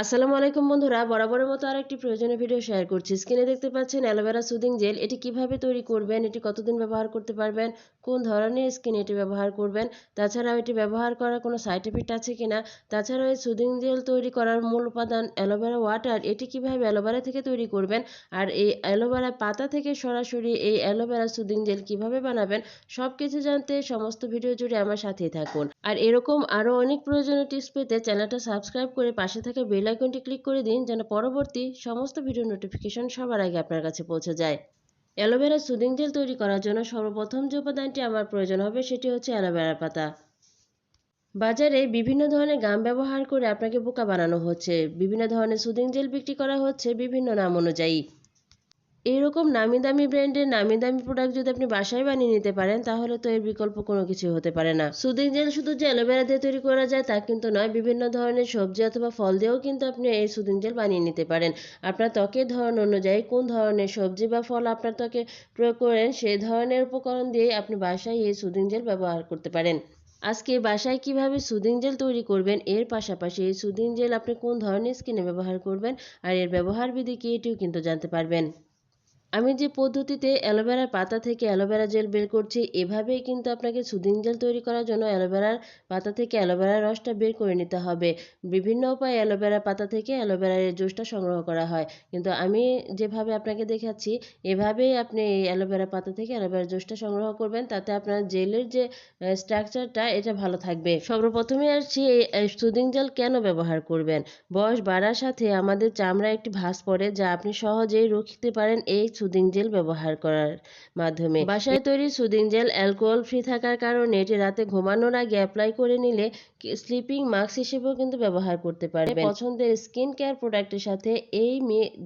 আসসালামু আলাইকুম বন্ধুরা, বরাবরের মতো আরেকটি প্রয়োজনীয় ভিডিও শেয়ার করছি। স্ক্রিনে দেখতে পাচ্ছেন অ্যালোভেরা সুদিং জেল এটি কীভাবে তৈরি করবেন, এটি কতদিন ব্যবহার করতে পারবেন, কোন ধরনের স্কিন এটি ব্যবহার করবেন, তাছাড়াও এটি ব্যবহার করার কোনো সাইড এফেক্ট আছে কি না তাছাড়াও এই সুদিং জেল তৈরি করার মূল উপাদান অ্যালোভেরা ওয়াটার এটি কীভাবে অ্যালোভেরা থেকে তৈরি করবেন, আর এই অ্যালোভেরা পাতা থেকে সরাসরি এই অ্যালোভেরা সুদিং জেল কীভাবে বানাবেন সব কিছু জানতে সমস্ত ভিডিও জুড়ে আমার সাথেই থাকুন। আর এরকম আরও অনেক প্রয়োজনীয় টিপস পেতে চ্যানেলটা সাবস্ক্রাইব করে পাশে থাকা বেল আইকনটি ক্লিক করে দিন যেন পরবর্তী সমস্ত ভিডিও নোটিফিকেশন সবার আগে আপনার কাছে পৌঁছে যায়। অ্যালোভেরা সুদিং জেল তৈরি করার জন্য সর্বপ্রথম যে উপাদানটি আমার প্রয়োজন হবে সেটি হচ্ছে অ্যালোভেরা পাতা। বাজারে বিভিন্ন ধরনের গাম ব্যবহার করে আপনাকে বোকা বানানো হচ্ছে। বিভিন্ন ধরনের সুদিং জেল বিক্রি করা হচ্ছে বিভিন্ন নাম অনুযায়ী। এইরকম নামি দামি ব্র্যান্ডের নামি দামি প্রোডাক্ট যদি আপনি বাসায় বানিয়ে নিতে পারেন, তাহলে তো এর বিকল্প কোনো কিছু হতে পারে না। সুদিং জেল শুধু যে অ্যালোভেরা দিয়ে তৈরি করা যায় তা কিন্তু নয়, বিভিন্ন ধরনের সবজি অথবা ফল দিয়েও কিন্তু আপনি এই সুদিং জেল বানিয়ে নিতে পারেন। আপনার ত্বকের ধরন অনুযায়ী কোন ধরনের সবজি বা ফল আপনার ত্বকে প্রয়োগ করেন সেই ধরনের উপকরণ দিয়ে আপনি বাসায় এই সুদিং জেল ব্যবহার করতে পারেন। আজকে বাসায় কীভাবে সুদিং জেল তৈরি করবেন, এর পাশাপাশি এই সুদিং জেল আপনি কোন ধরনের স্কিনে ব্যবহার করবেন, আর এর ব্যবহার বিধি কি এটিও কিন্তু জানতে পারবেন। আমি যে পদ্ধতিতে অ্যালোভেরার পাতা থেকে অ্যালোভেরা জেল বের করছি, এভাবেই কিন্তু আপনাকে সুদিং জেল তৈরি করার জন্য অ্যালোভেরার পাতা থেকে অ্যালোভেরার রসটা বের করে নিতে হবে। বিভিন্ন উপায়ে অ্যালোভেরা পাতা থেকে অ্যালোভেরার জুসটা সংগ্রহ করা হয়। কিন্তু আমি যেভাবে আপনাকে দেখাচ্ছি, এভাবেই আপনি এই অ্যালোভেরা পাতা থেকে অ্যালোভেরা জুসটা সংগ্রহ করবেন, তাতে আপনার জেলের যে স্ট্রাকচারটা, এটা ভালো থাকবে। সর্বপ্রথমে আসছি এই সুদিং জেল কেন ব্যবহার করবেন? বয়স বাড়ার সাথে আমাদের চামড়া একটি ভাঁজ পড়ে, যা আপনি সহজেই রক্ষিতে পারেন এই সুদিং জেল ব্যবহার করার মাধ্যমে। বাসায় তৈরি সুদিং জেল অ্যালকোহল ফ্রি থাকার কারণে এটি রাতে ঘুমানোর আগে অ্যাপ্লাই করে নিলে স্লিপিং মাস্ক হিসেবেও কিন্তু ব্যবহার করতে পারবেন। পছন্দের স্কিন কেয়ার প্রোডাক্টের সাথে এই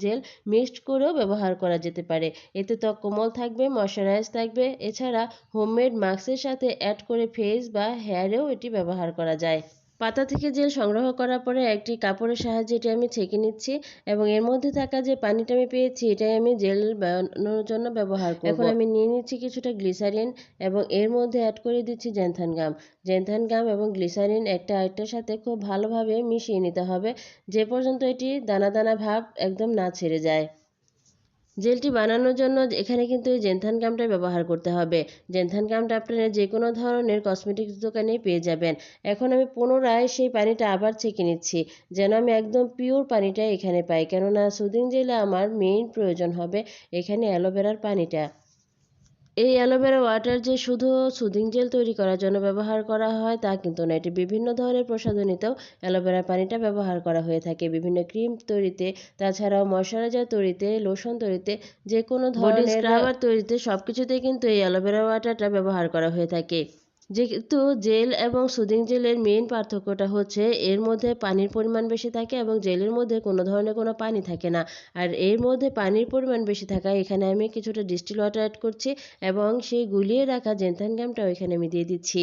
জেল মিক্সড করেও ব্যবহার করা যেতে পারে। এতে ত্বক কোমল থাকবে, ময়শ্চারাইজ থাকবে, এছাড়া হোমমেড মাস্কের সাথে অ্যাড করে ফেস বা হেয়ারেও এটি ব্যবহার করা যায়। পাতা থেকে জেল সংগ্রহ করার পরে একটি কাপড়ের সাহায্যে এটি আমি ছেঁকে নিচ্ছি এবং এর মধ্যে থাকা যে পানিটা আমি পেয়েছি, এটাই আমি জেল বানানোর জন্য ব্যবহার করব। এখন আমি নিয়ে নিচ্ছি কিছুটা গ্লিসারিন এবং এর মধ্যে অ্যাড করে দিচ্ছি জেনথান গাম। জেনথান গাম এবং গ্লিসারিন একটা আরেকটার সাথে খুব ভালোভাবে মিশিয়ে নিতে হবে। যে পর্যন্ত এটি দানা দানা ভাব একদম না ছেড়ে যায়। জেলটি বানানোর জন্য এখানে কিন্তু এই জেনথান গামটাই ব্যবহার করতে হবে। জেনথান গামটা আপনারা যে কোনো ধরনের কসমেটিক্স দোকানে পেয়ে যাবেন। এখন আমি পুনরায় সেই পানিটা আবার ছেঁকে নিচ্ছি। যেন আমি একদম পিওর পানিটা এখানে পাই। কেননা সুদিং জেলে আমার মেইন প্রয়োজন হবে এখানে অ্যালোভেরার পানিটা। এই অ্যালোভেরা ওয়াটার যে শুধু সুদিং জেল তৈরি করার জন্য ব্যবহার করা হয় তা কিন্তু না এটি বিভিন্ন ধরনের প্রসাধনীতেও অ্যালোভেরা পানিটা ব্যবহার করা হয়ে থাকে। বিভিন্ন ক্রিম তৈরিতে তাছাড়াও ময়শ্চারাইজার তৈরিতে লোশন তৈরিতে যে কোনো ধরনের স্ক্রাবার তৈরিতে সব কিছুতেই কিন্তু এই অ্যালোভেরা ওয়াটারটা ব্যবহার করা হয়ে থাকে। যেহেতু জেল এবং সুদিং জেলের মেইন পার্থক্যটা হচ্ছে এর মধ্যে পানির পরিমাণ বেশি থাকে এবং জেলের মধ্যে কোনো ধরনের কোনো পানি থাকে না। আর এর মধ্যে পানির পরিমাণ বেশি থাকায় এখানে আমি কিছুটা ডিস্টিল ওয়াটার অ্যাড করছি এবং সেই গুলিয়ে রাখা জেনথান গ্যামটাও এখানে আমি দিয়ে দিচ্ছি।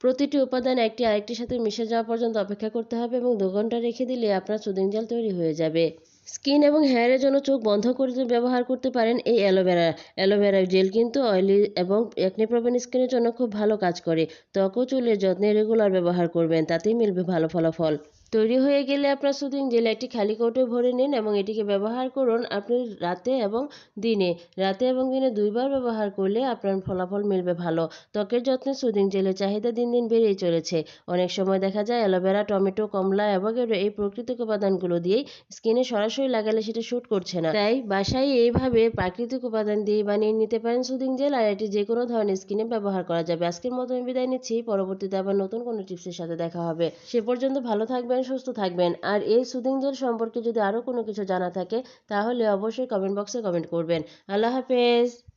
প্রতিটি উপাদান একটি আরেকটির সাথে মিশে যাওয়া পর্যন্ত অপেক্ষা করতে হবে এবং দু ঘণ্টা রেখে দিলে আপনার সুদিং জেল তৈরি হয়ে যাবে। স্কিন এবং হেয়ারের জন্য চোখ বন্ধ করে ব্যবহার করতে পারেন, এই aloe vera aloe vera gel কিন্তু অয়েলি এবং একনি প্রবণ স্কিনের জন্য খুব ভালো কাজ করে। ত্বক ও চুলের যত্নে রেগুলার ব্যবহার করবেন, তাতেই মিলবে ভালো ফলাফল। তৈরি হয়ে গেলে আপনার সুদিং জেল একটি খালি কৌটো ভরে নিন এবং এটিকে ব্যবহার করুন আপনি রাতে এবং দিনে। রাতে এবং দিনে দুইবার ব্যবহার করলে আপনার ফলাফল মিলবে ভালো। ত্বকের যত্নে সুদিং জেলের চাহিদা দিন দিন বেড়েই চলেছে। অনেক সময় দেখা যায় অ্যালোভেরা, টমেটো, কমলা এবং এই প্রাকৃতিক উপাদানগুলো দিয়েই স্কিনে সরাসরি লাগালে সেটা শ্যুট করছে না। তাই বাসায় এইভাবে প্রাকৃতিক উপাদান দিয়ে বানিয়ে নিতে পারেন সুদিং জেল আর এটি যে কোনো ধরনের স্কিনে ব্যবহার করা যাবে। আজকের মতো আমি বিদায় নিচ্ছি। পরবর্তীতে আবার নতুন কোনো টিপসের সাথে দেখা হবে। সে পর্যন্ত ভালো থাকবেন সুস্থ থাকবেন। আর এই সুদিং জেল সম্পর্কে যদি আরও কোনো কিছু জানা থাকে, তাহলে অবশ্যই কমেন্ট বক্সে কমেন্ট করবেন। আল্লাহ হাফেজ।